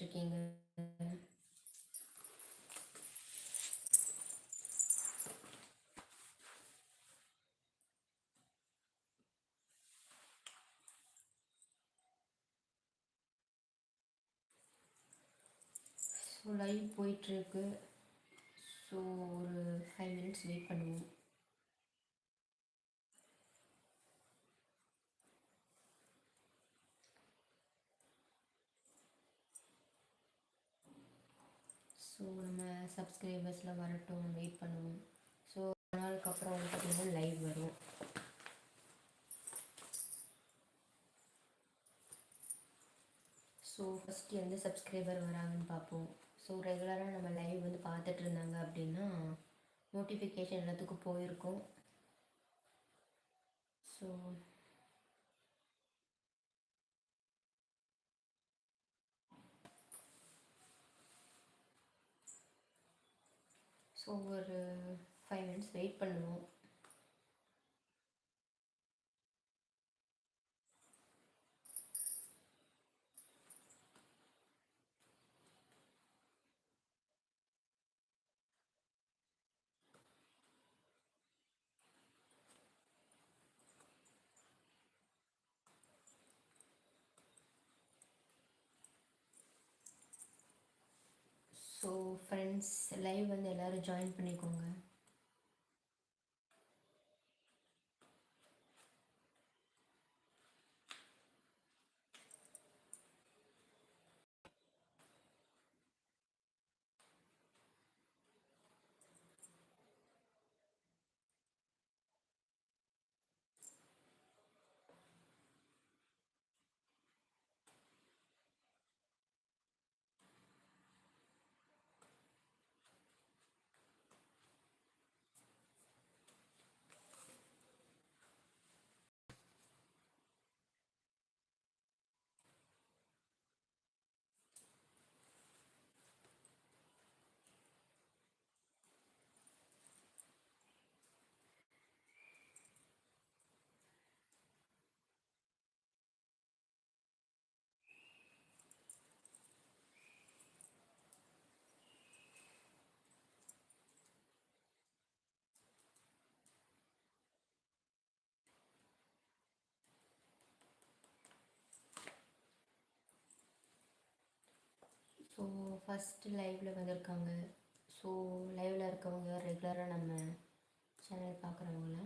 இருக்கீங்க so live போயிட்டுருக்கு. So ஒரு ஃபைவ் மினிட்ஸ் வெயிட் பண்ணுவோம். ஸோ நம்ம சப்ஸ்கிரைபர்ஸ்லாம் வரட்டும் வெயிட் பண்ணுவோம். ஸோ நாளுக்கு அப்புறம் வந்து பார்த்திங்கன்னா லைவ் வரும். ஸோ ஃபஸ்ட்டு எந்த சப்ஸ்கிரைபர் வராங்கன்னு பார்ப்போம் ஸோ ரெகுலராக நம்ம லைவ் வந்து பார்த்துட்டு இருந்தாங்க அப்படின்னா நோட்டிஃபிகேஷன் எல்லாத்துக்கும் போயிருக்கோம். ஸோ ஸோ ஒரு ஃபைவ் மினிட்ஸ் வெயிட் பண்ணுவோம் ஸோ ஃப்ரெண்ட்ஸ் லைவ் வந்து எல்லோரும் ஜாயின் பண்ணிக்கோங்க. ஸோ ஃபஸ்ட்டு லைவில் வந்திருக்காங்க. ஸோ லைவில் இருக்கவங்க ரெகுலராக நம்ம சேனல் பார்க்குறவங்கள?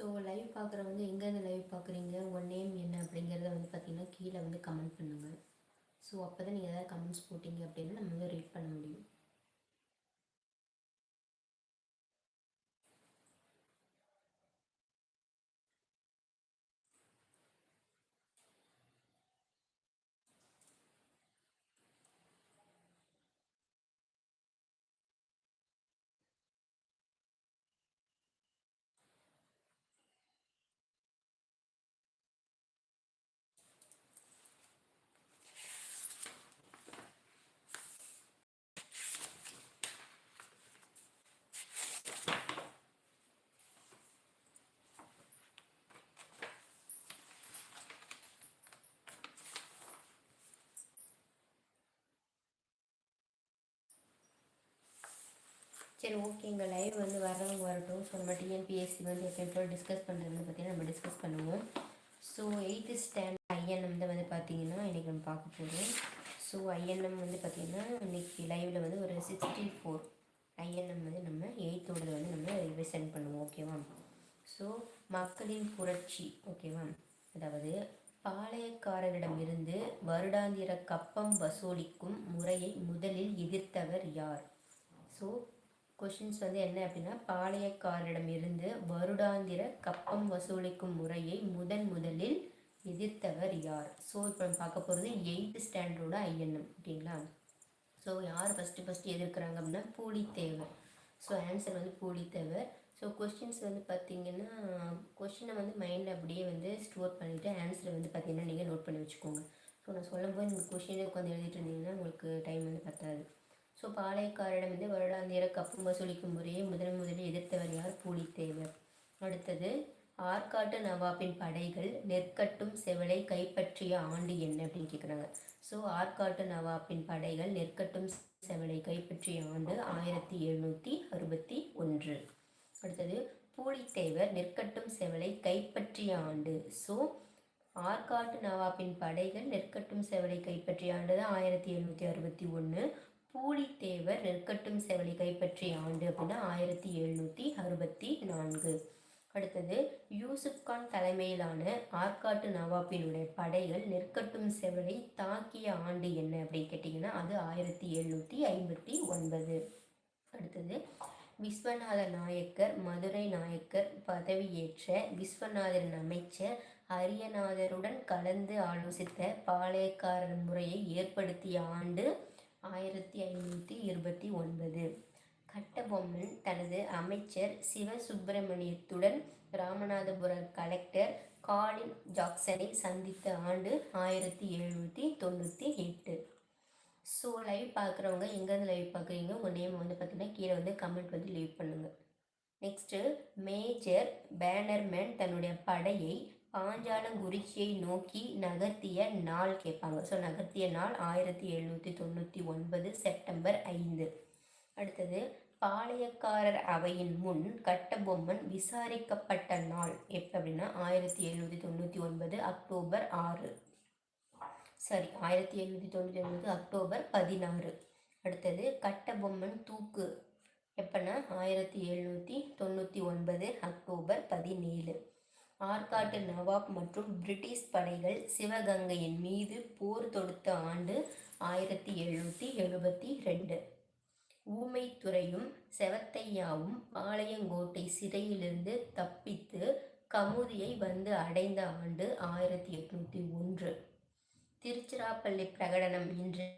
ஸோ லைவ் பார்க்குறவங்க எங்கேருந்து லைவ் பார்க்குறீங்க? உங்கள் நேம் என்ன அப்படிங்கிறத வந்து பார்த்திங்கன்னா கீழே வந்து கமெண்ட் பண்ணுங்கள் ஸோ அப்போ தான் நீங்கள் எதாவது கமெண்ட்ஸ் போட்டிங்க அப்படின்னா நம்ம வந்து ரீட் பண்ண முடியும். சரி ஓகேங்க லைவ் வந்து வரவங்க வரட்டும். ஸோ நம்ம டிஎன்பிஎஸ்சி வந்து எப்போ டிஸ்கஸ் பண்ணுறது பற்றி நம்ம டிஸ்கஸ் பண்ணுவோம். ஸோ எயித்து ஸ்டாண்டர்ட் ஐஎன்எம் தான் வந்து பார்த்தீங்கன்னா இன்றைக்கி நம்ம பார்க்க போகிறோம் ஸோ ஐஎன்எம் வந்து பார்த்திங்கன்னா இன்னைக்கு லைவில் வந்து ஒரு சிக்ஸ்டி ஃபோர் ஐஎன்எம் வந்து நம்ம எயித்தோடது வந்து நம்ம ரிவிசன் பண்ணுவோம் ஓகேவா ஸோ மக்களின் புரட்சி ஓகேவா அதாவது பாளையக்காரரிடமிருந்து வருடாந்திர கப்பம் வசூலிக்கும் முறையை முதலில் எதிர்த்தவர் யார்? ஸோ கொஷின்ஸ் வந்து என்ன அப்படின்னா பாளையக்காரரிடமிருந்து வருடாந்திர கப்பம் வசூலிக்கும் முறையை முதன் முதலில் எதிர்த்தவர் யார்? ஸோ இப்போ நம்ம பார்க்க போகிறது எயித்து ஸ்டாண்டர்டோட ஐஎன்எம் ஓகேங்களா? ஸோ யார் ஃபஸ்ட்டு ஃபஸ்ட்டு எதிர்க்கிறாங்க அப்படின்னா பூலித்தேவர். ஸோ ஆன்சர் வந்து பூலித்தேவர். ஸோ கொஸ்டின்ஸ் வந்து பார்த்தீங்கன்னா கொஷினை வந்து மைண்டில் அப்படியே வந்து ஸ்டோர் பண்ணிவிட்டு ஆன்சரை வந்து பார்த்தீங்கன்னா நீங்கள் நோட் பண்ணி வச்சுக்கோங்க. ஸோ நான் சொல்லும்போது நீங்கள் கொஷினை உட்காந்து எழுதிட்டு இருந்தீங்கன்னா உங்களுக்கு டைம் வந்து பத்தாது. ஸோ பாளையக்காரிடம் வந்து வருடாந்திர கப்பம் வசூலிக்கும் முறையை முதன் முதலில் எதிர்த்தவர் யார்? பூலித்தேவர். அடுத்தது ஆற்காட்டு நவாபின் படைகள் நெற்கட்டும் செவலை கைப்பற்றிய ஆண்டு என்ன அப்படின்னு கேட்குறாங்க ஸோ ஆற்காட்டு நவாபின் படைகள் நெற்கட்டும் செவலை கைப்பற்றிய ஆண்டு ஆயிரத்தி எழுநூற்றி அறுபத்தி ஒன்று. அடுத்தது பூலித்தேவர் நெற்கட்டும் செவலை கைப்பற்றிய ஆண்டு. ஸோ ஆற்காட்டு நவாபின் படைகள் நெற்கட்டும் செவலை கைப்பற்றிய ஆண்டு தான் ஆயிரத்தி எழுநூற்றி அறுபத்தி ஒன்று பூலித்தேவர் நெற்கட்டும் செவலை கைப்பற்றிய ஆண்டு அப்படின்னா ஆயிரத்தி எழுநூற்றி அறுபத்தி நான்கு. அடுத்தது யூசுப் கான் தலைமையிலான ஆற்காட்டு நவாப்பினுடைய படைகள் நெற்கட்டும் செவலை தாக்கிய ஆண்டு என்ன அப்படின்னு கேட்டிங்கன்னா அது ஆயிரத்தி எழுநூற்றி ஐம்பத்தி ஒன்பது. அடுத்தது விஸ்வநாத நாயக்கர் மதுரை நாயக்கர் பதவியேற்ற விஸ்வநாதரின் அமைச்சர் அரியநாதருடன் கலந்து ஆலோசித்த பாளையக்காரர் முறையை ஏற்படுத்திய ஆண்டு ஆயிரத்தி ஐநூற்றி இருபத்தி ஒன்பது. கட்டபொம்மன் தனது அமைச்சர் சிவசுப்பிரமணியத்துடன் ராமநாதபுர கலெக்டர் காலின் ஜாக்சனை சந்தித்த ஆண்டு ஆயிரத்தி எழுநூற்றி தொண்ணூற்றி எட்டு. ஸோ லைவ் பார்க்குறவங்க எங்கேருந்து லைவ் பார்க்குறீங்க உங்கள் நேம் வந்து பார்த்தீங்கன்னா கீழே வந்து கமெண்ட் வந்து லீவ் பண்ணுங்கள் நெக்ஸ்ட்டு மேஜர் பேனர்மேன் தன்னுடைய படையை பாஞ்சாலங்குறிச்சியை நோக்கி நகர்த்திய நாள் கேட்பாங்க. ஸோ நகர்த்திய நாள் ஆயிரத்தி எழுநூற்றி தொண்ணூற்றி ஒன்பது செப்டம்பர் ஐந்து. அடுத்தது பாளையக்காரர் அவையின் முன் கட்டபொம்மன் விசாரிக்கப்பட்ட நாள். எப்போ அப்படின்னா ஆயிரத்தி எழுநூற்றி தொண்ணூற்றி ஒன்பது அக்டோபர் ஆறு. சாரி ஆயிரத்தி எழுநூற்றி தொண்ணூற்றி ஒன்பது அக்டோபர் பதினாறு. அடுத்தது கட்டபொம்மன் தூக்கு. எப்போன்னா ஆயிரத்தி எழுநூற்றி தொண்ணூற்றி ஒன்பது அக்டோபர் பதினேழு. ஆற்காட்டு நவாப் மற்றும் பிரிட்டிஷ் படைகள் சிவகங்கையின் மீது போர் தொடுத்த ஆண்டு ஆயிரத்தி எழுநூற்றி எழுபத்தி ரெண்டு. ஊமைத்துறையும் செவத்தையாவும் பாளையங்கோட்டை சிறையிலிருந்து தப்பித்து கமுதியை வந்து அடைந்த ஆண்டு ஆயிரத்தி எட்நூற்றி ஒன்று. திருச்சிராப்பள்ளி பிரகடனம் என்று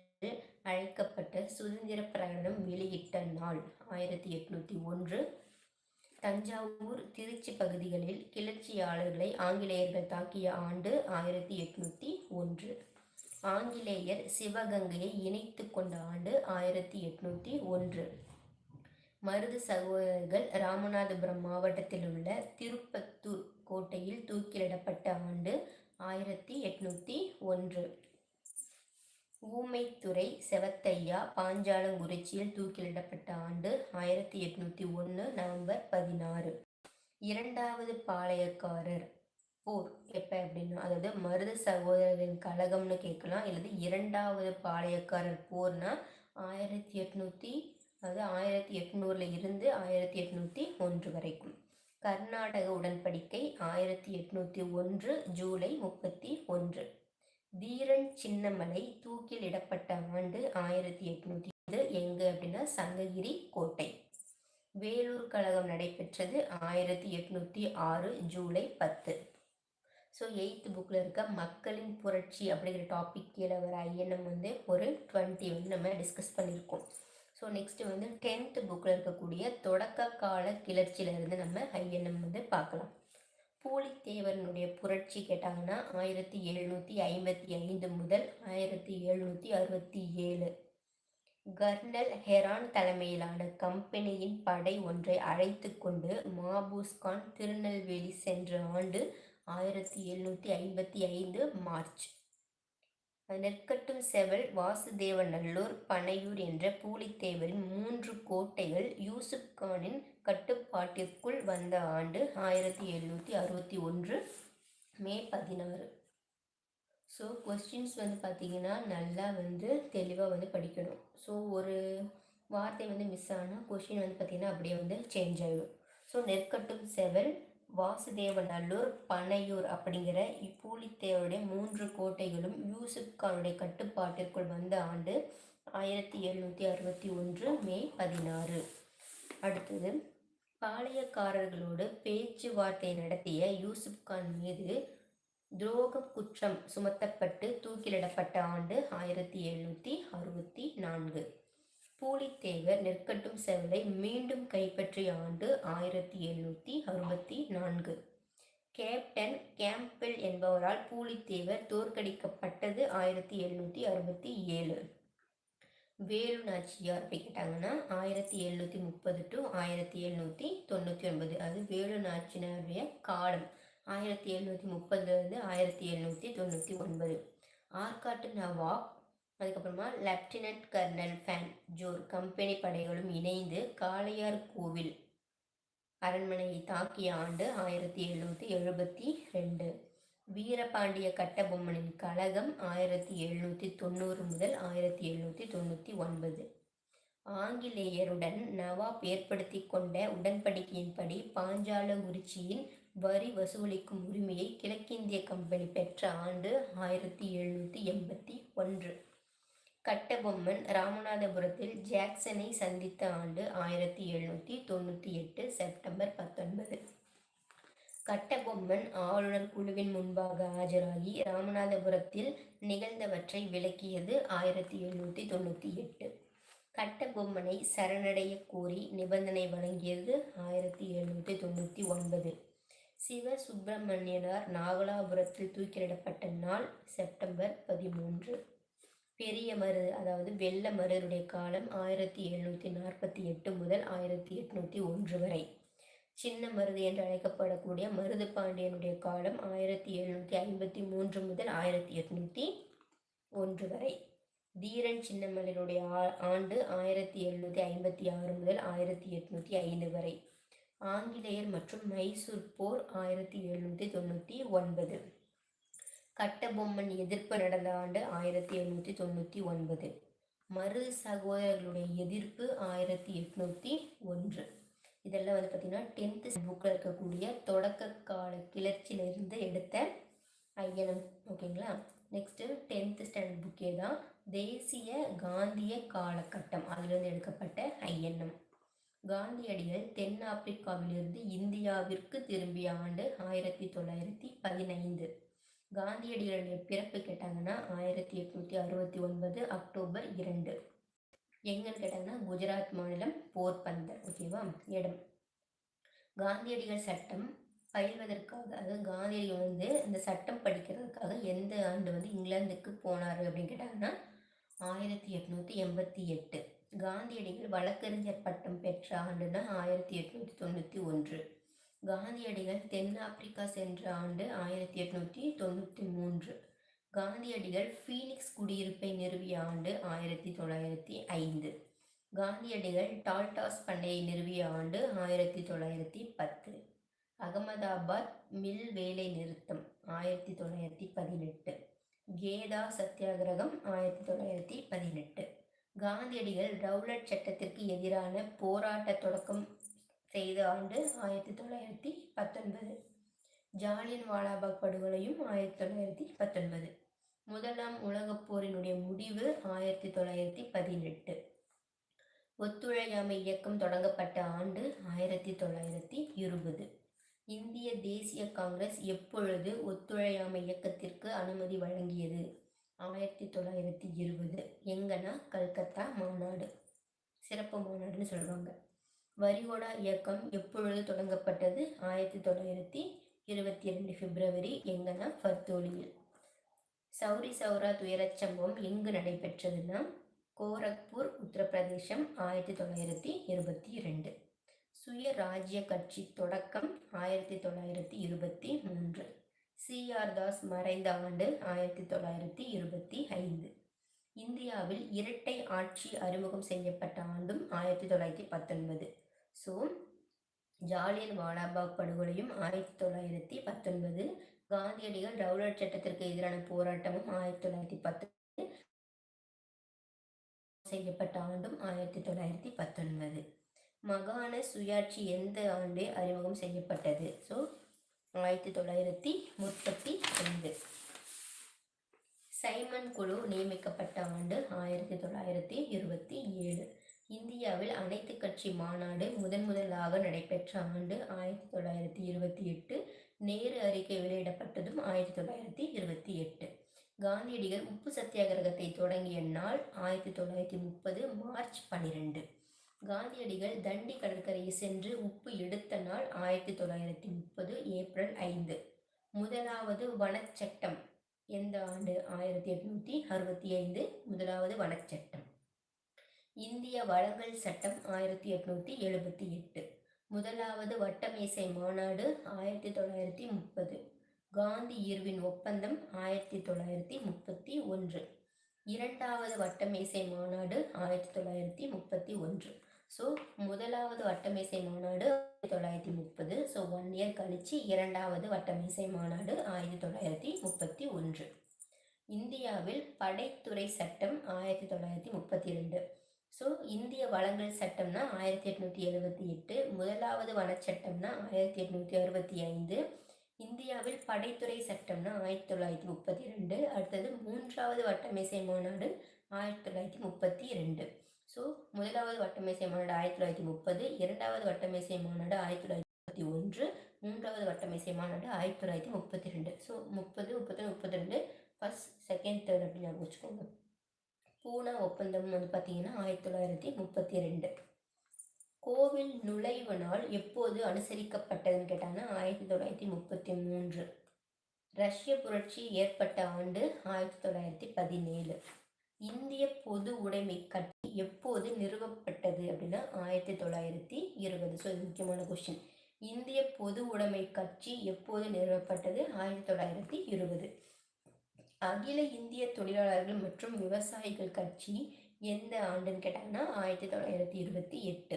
அழைக்கப்பட்ட சுதந்திர பிரகடனம் வெளியிட்ட நாள் ஆயிரத்தி எட்நூற்றி ஒன்று. தஞ்சாவூர் திருச்சி பகுதிகளில் கிளர்ச்சியாளர்களை ஆங்கிலேயர்கள் தாக்கிய ஆண்டு ஆயிரத்தி எட்நூற்றி ஒன்று. ஆங்கிலேயர் சிவகங்கையை இணைத்து கொண்ட ஆண்டு ஆயிரத்தி எட்நூற்றி ஒன்று. மருது சகோதரர்கள் ராமநாதபுரம் மாவட்டத்தில் உள்ள திருப்ப கோட்டையில் தூக்கிலிடப்பட்ட ஆண்டு ஆயிரத்தி எட்நூற்றி ஒன்று ஊமைத்துறை செவத்தையா பாஞ்சாலங்குறிச்சியில் தூக்கிலிடப்பட்ட ஆண்டு ஆயிரத்தி எட்நூற்றி ஒன்று நவம்பர் பதினாறு. இரண்டாவது பாளையக்காரர். போர். எப்போ அப்படின்னா அதாவது மருத சகோதரரின் கழகம்னு கேட்கலாம். அல்லது இரண்டாவது பாளையக்காரர் போர்னா ஆயிரத்தி எட்நூற்றி அதாவது ஆயிரத்தி எட்நூறில் இருந்து ஆயிரத்தி எட்நூற்றி ஒன்று வரைக்கும். கர்நாடக உடன்படிக்கை ஆயிரத்தி எட்நூற்றி ஒன்று ஜூலை முப்பத்தி ஒன்று. தீரன் சின்னமலை தூக்கில் இடப்பட்ட ஆண்டு ஆயிரத்தி எட்நூத்தி இது எங்கே அப்படின்னா சங்ககிரி கோட்டை. வேலூர் கழகம் நடைபெற்றது ஆயிரத்தி எட்நூற்றி ஆறு ஜூலை பத்து. ஸோ எயித்து புக்கில் இருக்க மக்களின் புரட்சி அப்படிங்கிற டாபிக் கீழே வர ஐஎன்எம் வந்து ஒரு டுவெண்ட்டி வந்து நம்ம டிஸ்கஸ் பண்ணியிருக்கோம். ஸோ நெக்ஸ்ட்டு வந்து டென்த்து புக்கில் இருக்கக்கூடிய தொடக்க கால கிளர்ச்சியிலேருந்து நம்ம ஐஎன்எம் வந்து பார்க்கலாம். பூலித்தேவரனுடைய புரட்சி கேட்டாங்கன்னா ஆயிரத்தி எழுநூற்றி ஐம்பத்தி ஐந்து முதல் ஆயிரத்தி எழுநூற்றி அறுபத்தி ஏழு. கர்னல் ஹெரான் தலைமையிலான கம்பெனியின் படை ஒன்றை அழைத்து கொண்டு மாபூஸ்கான் திருநெல்வேலி சென்ற ஆண்டு ஆயிரத்தி எழுநூற்றி ஐம்பத்தி ஐந்து மார்ச். நெற்கட்டும் செவல் வாசுதேவநல்லூர் பனையூர் என்ற பூலித்தேவரின் மூன்று கோட்டைகள் யூசுப் கானின் கட்டுப்பாட்டிற்குள் வந்த ஆண்டு ஆயிரத்தி எழுநூற்றி அறுபத்தி ஒன்று மே பதினாறு. ஸோ கொஸ்டின்ஸ் வந்து பார்த்திங்கன்னா நல்லா வந்து தெளிவாக வந்து படிக்கணும். ஸோ ஒரு வார்த்தை வந்து மிஸ் ஆனால் கொஷின் வந்து பார்த்திங்கன்னா அப்படியே வந்து சேஞ்ச் ஆகிடும் ஸோ நெற்கட்டும் செவல் வாசுதேவநல்லூர் பனையூர் அப்படிங்கிற இப்பூலித்தேவருடைய மூன்று கோட்டைகளும் யூசுப் கானுடைய கட்டுப்பாட்டிற்குள் வந்த ஆண்டு ஆயிரத்தி எழுநூற்றி அறுபத்தி ஒன்று மே பதினாறு. அடுத்தது பாளையக்காரர்களோடு பேச்சுவார்த்தை நடத்திய யூசுப் கான் மீது துரோக குற்றம் சுமத்தப்பட்டு தூக்கிலிடப்பட்ட ஆண்டு ஆயிரத்தி எழுநூற்றி அறுபத்தி நான்கு. பூலித்தேவர் நெற்கட்டும் செவலை மீண்டும் கைப்பற்றிய ஆண்டு ஆயிரத்தி எழுநூற்றி அறுபத்தி நான்கு. கேப்டன் கேம்பிள் என்பவரால் பூலித்தேவர் தோற்கடிக்கப்பட்டது ஆயிரத்தி எழுநூற்றி அறுபத்தி ஏழு. வேலு நாச்சியார் அப்படி கேட்டாங்கன்னா ஆயிரத்தி எழுநூற்றி முப்பது டு ஆயிரத்தி எழுநூற்றி தொண்ணூற்றி ஒன்பது. அது வேலு நாச்சினாருடைய காலம். ஆயிரத்தி எழுநூற்றி முப்பதுலேருந்து ஆயிரத்தி எழுநூற்றி தொண்ணூற்றி ஒன்பது. ஆற்காட்டு நவாப் அதுக்கப்புறமா லெப்டினன்ட் கர்னல் ஃபேன் ஜோர் கம்பெனி படைகளும் இணைந்து காளையார் கோவில் அரண்மனையை தாக்கிய ஆண்டு ஆயிரத்தி எழுநூற்றி எழுபத்தி ரெண்டு. வீரபாண்டிய கட்டபொம்மனின் கழகம் ஆயிரத்தி எழுநூற்றி தொண்ணூறு முதல் ஆயிரத்தி எழுநூற்றி தொண்ணூற்றி ஒன்பது. ஆங்கிலேயருடன் நவாப் ஏற்படுத்தி கொண்ட உடன்படிக்கையின்படி பாஞ்சால உரிச்சியின் வரி வசூலிக்கும் உரிமையை கிழக்கிந்திய கம்பெனி பெற்ற ஆண்டு ஆயிரத்தி எழுநூற்றி எண்பத்தி ஒன்று. கட்டபொம்மன் ராமநாதபுரத்தில் ஜாக்சனை சந்தித்த ஆண்டு ஆயிரத்தி எழுநூற்றி தொண்ணூற்றி எட்டு செப்டம்பர் பத்தொன்பது. கட்டபொம்மன் ஆளுநர் குழுவின் முன்பாக ஆஜராகி ராமநாதபுரத்தில் நிகழ்ந்தவற்றை விளக்கியது ஆயிரத்தி எழுநூற்றி தொண்ணூற்றி எட்டு. கட்டபொம்மனை சரணடைய கோரி நிபந்தனை வழங்கியது ஆயிரத்தி எழுநூற்றி தொண்ணூற்றி ஒன்பது. சிவ சுப்பிரமணியனார் நாகலாபுரத்தில் தூக்கிலிடப்பட்ட நாள் செப்டம்பர் பதிமூன்று. பெரிய மருது அதாவது வெள்ள மருருடைய காலம் ஆயிரத்தி எழுநூற்றி நாற்பத்தி எட்டு முதல் ஆயிரத்தி எட்நூற்றி ஒன்று வரை. சின்ன மருது என்று அழைக்கப்படக்கூடிய மருது பாண்டியனுடைய காலம் ஆயிரத்தி எழுநூற்றி ஐம்பத்தி மூன்று முதல் ஆயிரத்தி எட்நூற்றி ஒன்று வரை. தீரன் சின்னமலருடைய ஆண்டு ஆயிரத்தி எழுநூற்றி ஐம்பத்தி ஆறு முதல் ஆயிரத்தி எட்நூற்றி ஐந்து வரை. ஆங்கிலேயர் மற்றும் மைசூர் போர் ஆயிரத்தி எழுநூற்றி தொண்ணூற்றி ஒன்பது. கட்டபொம்மன் எதிர்ப்பு நடந்த ஆண்டு ஆயிரத்தி எழுநூற்றி தொண்ணூற்றி ஒன்பது. மறு சகோதரர்களுடைய எதிர்ப்பு ஆயிரத்தி எட்நூற்றி ஒன்று. இதெல்லாம் வந்து பார்த்திங்கன்னா டென்த்து புக்கில் இருக்கக்கூடிய தொடக்க கால கிளர்ச்சியிலிருந்து எடுத்த ஐயனம். ஓகேங்களா? நெக்ஸ்ட்டு டென்த்து ஸ்டாண்டர்ட் புக்கே தான் தேசிய காந்திய காலகட்டம். அதிலிருந்து எடுக்கப்பட்ட ஐஎன்எம் காந்தியடிகள் தென்னாப்பிரிக்காவிலிருந்து இந்தியாவிற்கு திரும்பிய ஆண்டு ஆயிரத்தி தொள்ளாயிரத்தி பதினைந்து. காந்தியடிகளுடைய பிறப்பு கேட்டாங்கன்னா ஆயிரத்தி எட்நூற்றி அறுபத்தி ஒன்பது அக்டோபர் இரண்டு. எங்கன்னு கேட்டாங்கன்னா குஜராத் மாநிலம் போர்பந்தர் ஓகேவா இடம். காந்தியடிகள் சட்டம் பயில்வதற்காக அதாவது காந்தியடிகள் வந்து இந்த சட்டம் படிக்கிறதுக்காக எந்த ஆண்டு வந்து இங்கிலாந்துக்கு போனார் அப்படின்னு கேட்டாங்கன்னா ஆயிரத்தி எட்நூற்றி எண்பத்தி எட்டு. காந்தியடிகள் வழக்கறிஞர் பட்டம் பெற்ற ஆண்டுனா ஆயிரத்தி எட்நூற்றி தொண்ணூற்றி ஒன்று. காந்தியடிகள் தென்னாப்பிரிக்கா சென்ற ஆண்டு ஆயிரத்தி எட்நூற்றி தொண்ணூற்றி மூன்று. காந்தியடிகள் ஃபீனிக்ஸ் குடியிருப்பை நிறுவிய ஆண்டு ஆயிரத்தி தொள்ளாயிரத்தி ஐந்து. காந்தியடிகள் டால்டாஸ் பண்ணையை நிறுவிய ஆண்டு ஆயிரத்தி தொள்ளாயிரத்தி பத்து. அகமதாபாத் மில் வேலை நிறுத்தம் ஆயிரத்தி தொள்ளாயிரத்தி பதினெட்டு. கேதா சத்தியாகிரகம் ஆயிரத்தி தொள்ளாயிரத்தி பதினெட்டு. காந்தியடிகள் ரவுலட் சட்டத்திற்கு எதிரான போராட்ட தொடக்கம் செய்த ஆண்டு ஆயிரத்தி தொள்ளாயிரத்தி பத்தொன்பது. ஜாலியன் வாலாபாக் படுகொலையும் ஆயிரத்தி தொள்ளாயிரத்தி பத்தொன்பது. முதலாம் உலகப் போரினுடைய முடிவு ஆயிரத்தி தொள்ளாயிரத்தி பதினெட்டு. ஒத்துழையாமை இயக்கம் தொடங்கப்பட்ட ஆண்டு ஆயிரத்தி தொள்ளாயிரத்தி இருபது. இந்திய தேசிய காங்கிரஸ் எப்பொழுது ஒத்துழையாமை இயக்கத்திற்கு அனுமதி வழங்கியது? ஆயிரத்தி தொள்ளாயிரத்தி இருபது. எங்கன்னா கல்கத்தா மாநாடு. சிறப்பு மாநாடுன்னு சொல்லுவாங்க. வரிகோடா இயக்கம் எப்பொழுது தொடங்கப்பட்டது? ஆயிரத்தி தொள்ளாயிரத்தி இருபத்தி ரெண்டு பிப்ரவரி எங்கன்னா ஃபர்தோலியில் சௌரி சௌரா துயரச் சம்பவம் எங்கு நடைபெற்றதுன்னா கோரக்பூர் உத்தரப்பிரதேசம் ஆயிரத்தி தொள்ளாயிரத்தி இருபத்தி ரெண்டு சுய ராஜ்ய கட்சி தொடக்கம் ஆயிரத்தி தொள்ளாயிரத்தி இருபத்தி மூன்று. சிஆர் தாஸ் மறைந்த ஆண்டு ஆயிரத்தி தொள்ளாயிரத்தி இருபத்தி ஐந்து. இந்தியாவில் இரட்டை ஆட்சி அறிமுகம் செய்யப்பட்ட ஆண்டும் ஆயிரத்தி தொள்ளாயிரத்தி பத்தொன்பது. ஸோ ஜாலியன் வாலாபாக் படுகொலையும் ஆயிரத்தி தொள்ளாயிரத்தி பத்தொன்பது. காந்தியடிகள் ரவுலட் சட்டத்திற்கு எதிரான போராட்டமும் ஆயிரத்தி தொள்ளாயிரத்தி பத்து செய்யப்பட்ட ஆண்டும் ஆயிரத்தி தொள்ளாயிரத்தி பத்தொன்பது. மகாண சுயாட்சி எந்த ஆண்டு அறிமுகம் செய்யப்பட்டது? ஸோ ஆயிரத்தி தொள்ளாயிரத்தி முப்பத்தி ஐந்து சைமன் குழு நியமிக்கப்பட்ட ஆண்டு ஆயிரத்தி தொள்ளாயிரத்தி இருபத்தி ஏழு. இந்தியாவில் அனைத்து கட்சி மாநாடு முதன் முதலாக நடைபெற்ற ஆண்டு ஆயிரத்தி தொள்ளாயிரத்தி இருபத்தி எட்டு. நேரு அறிக்கை வெளியிடப்பட்டதும் ஆயிரத்தி தொள்ளாயிரத்தி இருபத்தி எட்டு. காந்தியடிகள் உப்பு சத்தியாகிரகத்தை தொடங்கிய நாள் ஆயிரத்தி தொள்ளாயிரத்தி முப்பது மார்ச் பன்னிரெண்டு காந்தியடிகள் தண்டி கடற்கரையை சென்று உப்பு எடுத்த நாள் ஆயிரத்தி தொள்ளாயிரத்தி முப்பது ஏப்ரல் ஐந்து. முதலாவது வனச்சட்டம். எந்த ஆண்டு? ஆயிரத்தி எட்நூற்றி அறுபத்தி ஐந்து. முதலாவது வனச்சட்டம். இந்திய வழங்கல் சட்டம் ஆயிரத்தி எட்நூற்றி எழுபத்தி எட்டு. முதலாவது வட்டமேசை மாநாடு ஆயிரத்தி தொள்ளாயிரத்தி முப்பது. காந்தி இர்வின் ஒப்பந்தம் ஆயிரத்தி தொள்ளாயிரத்தி முப்பத்தி ஒன்று. இரண்டாவது வட்டமேசை மாநாடு ஆயிரத்தி தொள்ளாயிரத்தி முப்பத்தி ஒன்று. ஸோ முதலாவது வட்டமேசை மாநாடு ஆயிரத்தி தொள்ளாயிரத்தி முப்பது. ஸோ ஒன் இயர் கழித்து இரண்டாவது வட்டமேசை மாநாடு ஆயிரத்தி தொள்ளாயிரத்தி முப்பத்தி ஒன்று. இந்தியாவில் படைத்துறை சட்டம் ஆயிரத்தி தொள்ளாயிரத்தி முப்பத்தி ரெண்டு. ஸோ இந்திய வளங்கள் சட்டம்னா ஆயிரத்தி எட்நூற்றி எழுபத்தி எட்டு முதலாவது வனச்சட்டம்னா ஆயிரத்தி எட்நூற்றி அறுபத்தி ஐந்து இந்தியாவில் படைத்துறை சட்டம்னா ஆயிரத்தி தொள்ளாயிரத்தி முப்பத்தி ரெண்டு அடுத்தது மூன்றாவது வட்டமேசை மாநாடு ஆயிரத்தி தொள்ளாயிரத்தி முப்பத்தி ரெண்டு ஸோ முதலாவது வட்டமேசை மாநாடு ஆயிரத்தி தொள்ளாயிரத்தி முப்பது இரண்டாவது வட்டமேசை மாநாடு ஆயிரத்தி தொள்ளாயிரத்தி முப்பத்தி ஒன்று மூன்றாவது வட்டமேசை மாநாடு ஆயிரத்தி தொள்ளாயிரத்தி முப்பத்தி ரெண்டு ஸோ முப்பது முப்பத்தி முப்பத்தி ரெண்டு ஃபஸ்ட் செகண்ட் தேர்ட் அப்படின்னு ஞாபகம் வச்சுக்கோங்க. பூனா ஒப்பந்தம் வந்து பார்த்தீங்கன்னா ஆயிரத்தி தொள்ளாயிரத்தி முப்பத்தி ரெண்டு. கோவில் நுழைவு நாள் எப்போது அனுசரிக்கப்பட்டதுன்னு கேட்டாங்கன்னா ஆயிரத்தி தொள்ளாயிரத்தி முப்பத்தி மூன்று. ரஷ்ய புரட்சி ஏற்பட்ட ஆண்டு ஆயிரத்தி தொள்ளாயிரத்தி பதினேழு. இந்திய பொது உடைமை கட்சி எப்போது நிறுவப்பட்டது அப்படின்னா ஆயிரத்தி தொள்ளாயிரத்தி இருபது. ஸோ இது முக்கியமான கொஸ்டின் இந்திய பொது உடைமை கட்சி எப்போது நிறுவப்பட்டது? ஆயிரத்தி தொள்ளாயிரத்தி இருபது. அகில இந்திய தொழிலாளர்கள் மற்றும் விவசாயிகள் கட்சி எந்த ஆண்டுன்னு கேட்டாங்கன்னா ஆயிரத்தி தொள்ளாயிரத்தி இருபத்தி எட்டு.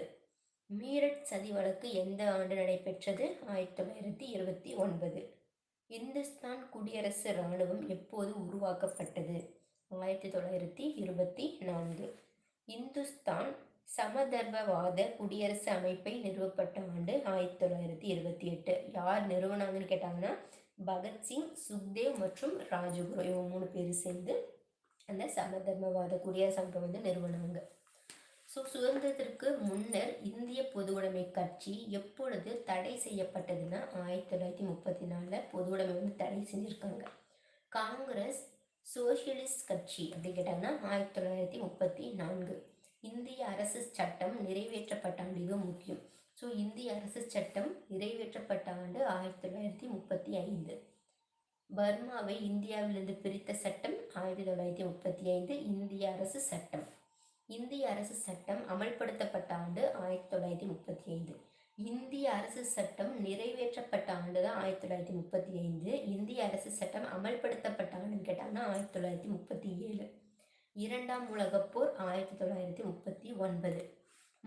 மீரட் சதி வழக்கு எந்த ஆண்டு நடைபெற்றது? ஆயிரத்தி தொள்ளாயிரத்தி இருபத்தி ஒன்பது. இந்துஸ்தான் குடியரசு இராணுவம் எப்போது உருவாக்கப்பட்டது? ஆயிரத்தி தொள்ளாயிரத்தி இருபத்தி நான்கு. இந்துஸ்தான் சமதர்மவாத குடியரசு அமைப்பை நிறுவப்பட்ட ஆண்டு ஆயிரத்தி தொள்ளாயிரத்தி இருபத்தி எட்டு. யார் நிறுவனாங்கன்னு கேட்டாங்கன்னா பகத்சிங் சுக்தேவ் மற்றும் ராஜகுரு இவங்க மூணு பேர் சேர்ந்து அந்த சமதர்மவாத குடியரசு அமைப்பை வந்து நிறுவனாங்க. ஸோ சுதந்திரத்திற்கு முன்னர் இந்திய பொதுவுடைமை கட்சி எப்பொழுது தடை செய்யப்பட்டதுன்னா ஆயிரத்தி தொள்ளாயிரத்தி முப்பத்தி நாலில் பொதுவுடைமை வந்து தடை செஞ்சுருக்காங்க. காங்கிரஸ் சோசியலிஸ்ட் கட்சி அப்படி கேட்டாங்கன்னா ஆயிரத்தி தொள்ளாயிரத்தி முப்பத்தி நான்கு. இந்திய அரசு சட்டம் நிறைவேற்றப்பட்ட மிக முக்கியம். ஸோ இந்திய அரசு சட்டம் நிறைவேற்றப்பட்ட ஆண்டு ஆயிரத்தி தொள்ளாயிரத்தி முப்பத்தி ஐந்து. பர்மாவை இந்தியாவிலிருந்து பிரித்த சட்டம் ஆயிரத்தி தொள்ளாயிரத்தி முப்பத்தி ஐந்து இந்திய அரசு சட்டம். இந்திய அரசு சட்டம் அமல்படுத்தப்பட்ட ஆண்டு ஆயிரத்தி தொள்ளாயிரத்தி முப்பத்தி ஐந்து. இந்திய அரசு சட்டம் நிறைவேற்றப்பட்ட ஆண்டு தான் ஆயிரத்தி தொள்ளாயிரத்தி முப்பத்தி ஐந்து. இந்திய அரசு சட்டம் அமல்படுத்தப்பட்ட ஆண்டுன்னு கேட்டாங்கன்னா ஆயிரத்தி தொள்ளாயிரத்தி முப்பத்தி ஏழு. இரண்டாம் உலகப் போர் ஆயிரத்தி தொள்ளாயிரத்தி முப்பத்தி ஒன்பது.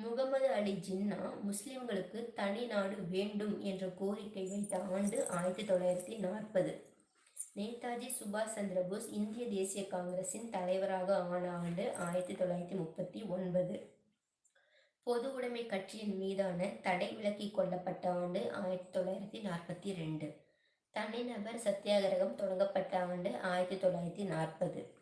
முகமது அலி ஜின்னா முஸ்லிம்களுக்கு தனி நாடு வேண்டும் என்ற கோரிக்கை வைத்த ஆண்டு ஆயிரத்தி தொள்ளாயிரத்தி நாற்பது. நேதாஜி சுபாஷ் சந்திர போஸ் இந்திய தேசிய காங்கிரசின் தலைவராக ஆன ஆண்டு ஆயிரத்தி தொள்ளாயிரத்தி முப்பத்தி ஒன்பது. பொது உடைமை கட்சியின் மீதான தடை விலக்கி கொள்ளப்பட்ட ஆண்டு ஆயிரத்தி தொள்ளாயிரத்தி நாற்பத்தி ரெண்டு. தனிநபர் சத்தியாகிரகம் தொடங்கப்பட்ட ஆண்டு ஆயிரத்தி தொள்ளாயிரத்தி நாற்பது.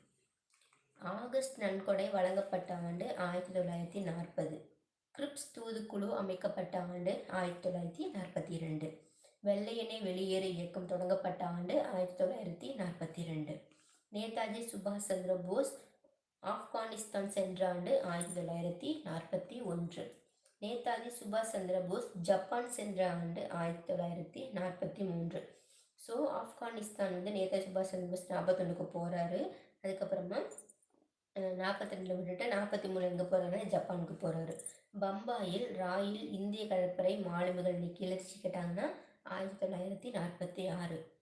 ஆகஸ்ட் நன்கொடை வழங்கப்பட்ட ஆண்டு ஆயிரத்தி தொள்ளாயிரத்தி நாற்பது. கிரிப்ஸ் தூதுக்குழு அமைக்கப்பட்ட ஆண்டு ஆயிரத்தி தொள்ளாயிரத்தி நாற்பத்தி ரெண்டு வெள்ளையனே வெளியேறு இயக்கம் தொடங்கப்பட்ட ஆண்டு ஆயிரத்தி தொள்ளாயிரத்தி நாற்பத்தி ரெண்டு நேதாஜி சுபாஷ் சந்திர போஸ் ஆப்கானிஸ்தான் சென்ற ஆண்டு ஆயிரத்தி தொள்ளாயிரத்தி நாற்பத்தி ஒன்று. நேதாஜி சுபாஷ் சந்திர போஸ் ஜப்பான் சென்ற ஆண்டு ஆயிரத்தி தொள்ளாயிரத்தி நாற்பத்தி மூன்று. ஸோ ஆப்கானிஸ்தான் வந்து நேதாஜி சுபாஷ் சந்திர போஸ் நாற்பத்தொன்றுக்கு போகிறாரு அதுக்கப்புறமா நாற்பத்தி ரெண்டில் விட்டுட்டு நாற்பத்தி மூணு எங்கே போகிறாரு ஜப்பானுக்கு போகிறாரு பம்பாயில் ராயில் இந்திய கடற்படை மாலுமிகள் இன்னைக்கு கேட்டாங்கன்னா ஆயிரத்தி தொள்ளாயிரத்தி நாற்பத்தி ஆறு.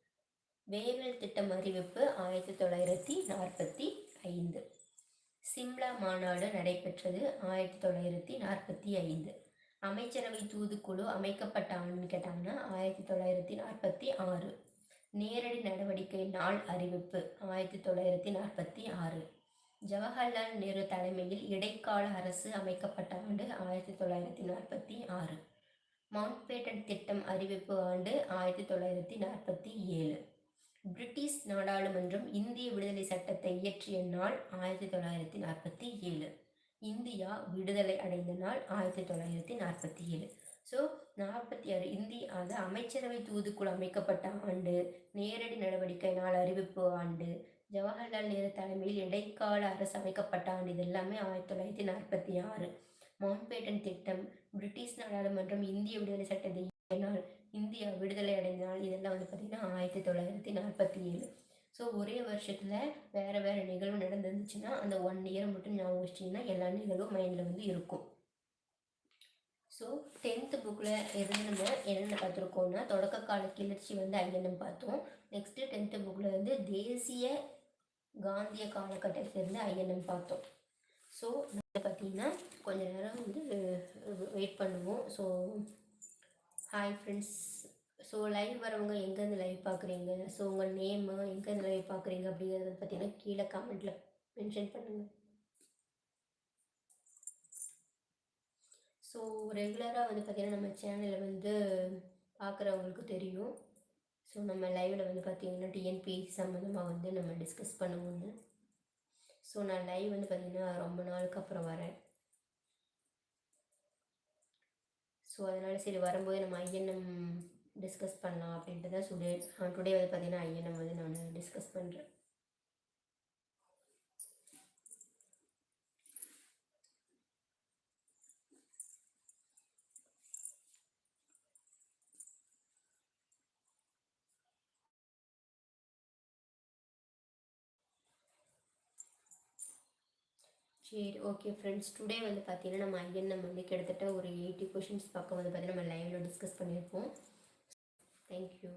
வேவல் திட்டம் அறிவிப்பு ஆயிரத்தி தொள்ளாயிரத்தி நாற்பத்தி ஐந்து. சிம்லா மாநாடு நடைபெற்றது ஆயிரத்தி தொள்ளாயிரத்தி நாற்பத்தி ஐந்து. அமைச்சரவை தூதுக்குழு அமைக்கப்பட்ட ஆண்டுன்னு கேட்டாங்கன்னா ஆயிரத்தி தொள்ளாயிரத்தி நாற்பத்தி ஆறு. நேரடி நடவடிக்கை நாள் அறிவிப்பு ஆயிரத்தி தொள்ளாயிரத்தி நாற்பத்தி ஆறு. ஜவஹர்லால் நேரு தலைமையில் இடைக்கால அரசு அமைக்கப்பட்ட ஆண்டு ஆயிரத்தி தொள்ளாயிரத்தி நாற்பத்தி ஆறு. மவுண்ட் பேட்டன் திட்டம் அறிவிப்பு ஆண்டு ஆயிரத்தி தொள்ளாயிரத்தி நாற்பத்தி ஏழு. பிரிட்டிஷ் நாடாளுமன்றம் இந்திய விடுதலை சட்டத்தை இயற்றிய நாள் ஆயிரத்தி தொள்ளாயிரத்தி நாற்பத்தி ஏழு. இந்தியா விடுதலை அடைந்த நாள் ஆயிரத்தி தொள்ளாயிரத்தி நாற்பத்தி ஏழு. ஸோ நாற்பத்தி ஆறு இந்திய அது அமைச்சரவை தூதுக்குழு அமைக்கப்பட்ட ஆண்டு நேரடி நடவடிக்கை நாள் அறிவிப்பு ஆண்டு ஜவஹர்லால் நேரு தலைமையில் இடைக்கால அரசு அமைக்கப்பட்ட ஆண்டு இது எல்லாமே ஆயிரத்தி தொள்ளாயிரத்தி நாற்பத்தி ஆறு. மவுண்ட்பேட்டன் திட்டம் பிரிட்டிஷ் நாடாளுமன்றம் இந்திய விடுதலை சட்டத்தை நாள் இந்தியா விடுதலை அடைந்த நாள் இதெல்லாம் வந்து பார்த்திங்கன்னா ஆயிரத்தி தொள்ளாயிரத்தி நாற்பத்தி ஏழு. ஸோ ஒரே வருஷத்தில் வேறு வேறு நிகழ்வு நடந்துருந்துச்சுன்னா அந்த ஒன் இயர் மட்டும் ஞாபகம் வச்சிங்கன்னா எல்லா நிகழ்வும் மைண்டில் வந்து இருக்கும். ஸோ டென்த்து புக்கில் இருந்து நம்ம என்னென்ன பார்த்துருக்கோம்னா தொடக்க கால கிளர்ச்சி வந்து ஐஎன்எம் பார்த்தோம். நெக்ஸ்ட்டு டென்த்து புக்கில் வந்து தேசிய காந்திய காலகட்டத்திலேருந்து ஐஎன்எம் பார்த்தோம். ஸோ இதை பார்த்தீங்கன்னா கொஞ்ச நேரம் வந்து வெயிட் பண்ணுவோம். So hi friends so live வரவங்க எங்கேருந்து லைவ் பார்க்குறீங்க? ஸோ உங்கள் நேமு எங்கேருந்து லைவ் பார்க்குறீங்க அப்படிங்கிறத பார்த்தீங்கன்னா கீழே கமெண்ட்டில் மென்ஷன் பண்ணுங்கள் ஸோ ரெகுலராக வந்து பார்த்திங்கன்னா நம்ம சேனலில் வந்து பார்க்குறவங்களுக்கு தெரியும். ஸோ நம்ம லைவில் வந்து பார்த்திங்கன்னா டிஎன்பி சம்மந்தமாக வந்து நம்ம டிஸ்கஸ் பண்ணுவோம்னு. ஸோ நான் லைவ் வந்து பார்த்திங்கன்னா ரொம்ப நாளுக்கு அப்புறம் வரேன். ஸோ அதனால் சரி வரும்போது நம்ம ஐஎன்எம் டிஸ்கஸ் பண்ணலாம் அப்படின்ட்டு தான் சொல்லி டுடே வந்து பார்த்திங்கன்னா ஐஎன்எம் வந்து நான் டிஸ்கஸ் பண்ணுறேன் சரி ஓகே ஃப்ரெண்ட்ஸ் டுடே வந்து பார்த்தீங்கன்னா நம்ம ஐஎன்எம் வந்து கிட்டத்தட்ட ஒரு எயிட்டி கொஷின்ஸ் பக்கம் வந்து பார்த்தீங்கன்னா நம்ம லைவில் டிஸ்கஸ் பண்ணியிருப்போம். தேங்க்யூ